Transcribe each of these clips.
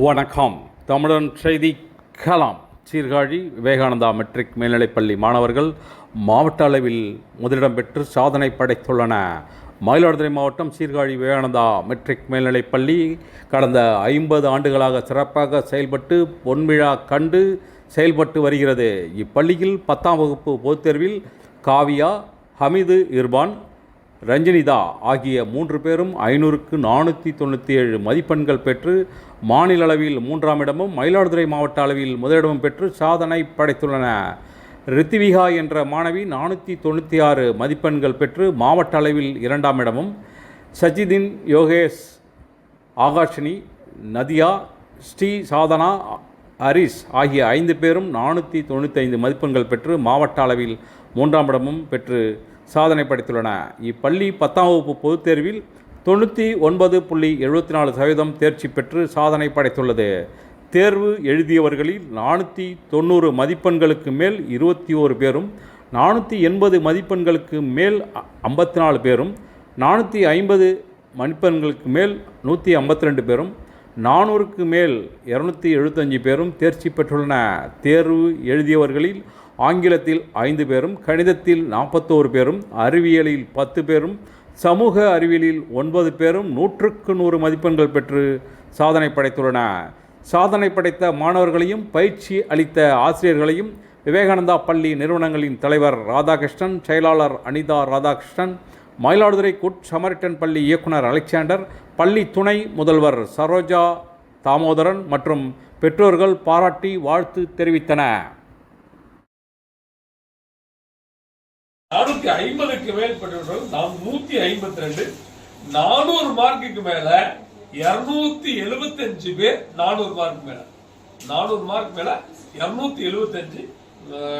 வணக்கம். தமிழன் செய்தி கலாம். சீர்காழி விவேகானந்தா மெட்ரிக் மேல்நிலைப்பள்ளி மாணவர்கள் மாவட்ட அளவில் முதலிடம் பெற்று சாதனை படைத்துள்ளன. மயிலாடுதுறை மாவட்டம் சீர்காழி விவேகானந்தா மெட்ரிக் மேல்நிலைப்பள்ளி கடந்த ஐம்பது ஆண்டுகளாக சிறப்பாக செயல்பட்டு பொன்விழா கண்டு செயல்பட்டு வருகிறது. இப்பள்ளியில் பத்தாம் வகுப்பு பொதுத் தேர்வில் காவியா ஹமீது இர்பான் ரஞ்சனிதா ஆகிய மூன்று பேரும் ஐநூறுக்கு நானூற்றி தொண்ணூற்றி ஏழு மதிப்பெண்கள் பெற்று மாநில அளவில் மூன்றாம் இடமும் மயிலாடுதுறை மாவட்ட அளவில் முதலிடமும் பெற்று சாதனை படைத்துள்ளன. ரித்திவிகா என்ற மாணவி நானூற்றி தொண்ணூற்றி ஆறு மதிப்பெண்கள் பெற்று மாவட்ட அளவில் இரண்டாம் இடமும் சஜிதின் யோகேஷ் ஆகாஷினி நதியா ஸ்ரீ சாதனா ஹரிஸ் ஆகிய ஐந்து பேரும் நானூற்றி தொண்ணூற்றி ஐந்து மதிப்பெண்கள் பெற்று மாவட்ட அளவில் மூன்றாம் இடமும் பெற்று சாதனை படைத்துள்ளன இப்பள்ளி பத்தாம் வகுப்பு பொதுத் தேர்வில் தொண்ணூற்றி ஒன்பது புள்ளி எழுபத்தி நாலு சதவீதம் தேர்ச்சி பெற்று சாதனை படைத்துள்ளது தேர்வு எழுதியவர்களில் நானூற்றி தொண்ணூறு மதிப்பெண்களுக்கு மேல் இருபத்தி ஓரு பேரும் நானூற்றி எண்பது மதிப்பெண்களுக்கு மேல் ஐம்பத்தி நாலு பேரும் நானூற்றி ஐம்பது மதிப்பெண்களுக்கு மேல் நூற்றி ஐம்பத்தி ரெண்டு பேரும் நானூறுக்கு மேல் இரநூத்தி எழுபத்தஞ்சு பேரும் தேர்ச்சி பெற்றுள்ளன. தேர்வு எழுதியவர்களில் ஆங்கிலத்தில் ஐந்து பேரும் கணிதத்தில் நாற்பத்தோரு பேரும் அறிவியலில் பத்து பேரும் சமூக அறிவியலில் ஒன்பது பேரும் நூற்றுக்கு நூறு மதிப்பெண்கள் பெற்று சாதனை படைத்துள்ளன. சாதனை படைத்த மாணவர்களையும் பயிற்சி அளித்த ஆசிரியர்களையும் விவேகானந்தா பள்ளி நிறுவனங்களின் தலைவர் ராதாகிருஷ்ணன் செயலாளர் அனிதா ராதாகிருஷ்ணன் மயிலாடுதுறை குட் சமரிட்டன் பள்ளி இயக்குனர் அலெக்சாண்டர் பள்ளி துணை முதல்வர் சரோஜா தாமோதரன் மற்றும் பெற்றோர்கள் பாராட்டி வாழ்த்து தெரிவித்தன. நானூத்தி ஐம்பதுக்கு மேல் பெற்றவர்கள் நாம் நூத்தி ஐம்பத்தி ரெண்டு நானூறு மார்க்குக்கு மேல இருநூத்தி எழுபத்தஞ்சு பேர் நானூறு மார்க் மேல. நானூறு மார்க் மேல இருநூத்தி எழுபத்தஞ்சு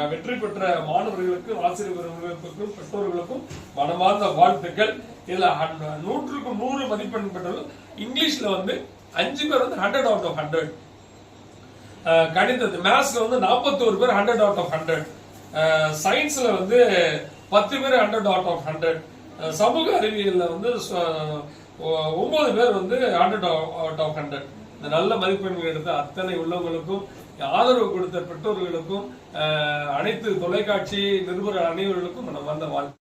வெற்றி பெற்ற மாணவர்களுக்கும் ஆசிரியர்களுக்கும் பெற்றோர்களுக்கும் மனமார்ந்த வாழ்த்துக்கள். இதுல ஹன்- நூற்றுக்கு நூறு மதிப்பெண் பெற்றது இங்கிலீஷ்ல வந்து அஞ்சு பேர் வந்து ஹண்ட்ரட் அவுட் ஆஃப் ஹண்ட்ரட் கணிதத்து மேத்ஸ்ல வந்து 41 பேர் ஹண்ட்ரட் அவுட் ஆஃப் ஹண்ட்ரட் சயின்ஸ்ல வந்து பத்து பேர் ஹண்ட்ரட் அவுட் ஆஃப் ஹண்ட்ரட் சமூக அறிவியல்ல வந்து ஒன்பது பேர் வந்து ஹண்ட்ரட் அவுட் ஆஃப் ஹண்ட்ரட் இந்த நல்ல மதிப்பெண்கள் எடுத்த அத்தனை உள்ளவங்களுக்கும் ஆதரவு கொடுத்த பெற்றோர்களுக்கும் அஹ், அனைத்து தொலைக்காட்சி நிருபர்கள் அனைவர்களுக்கும் நம்ம வந்த வாழ்க்கை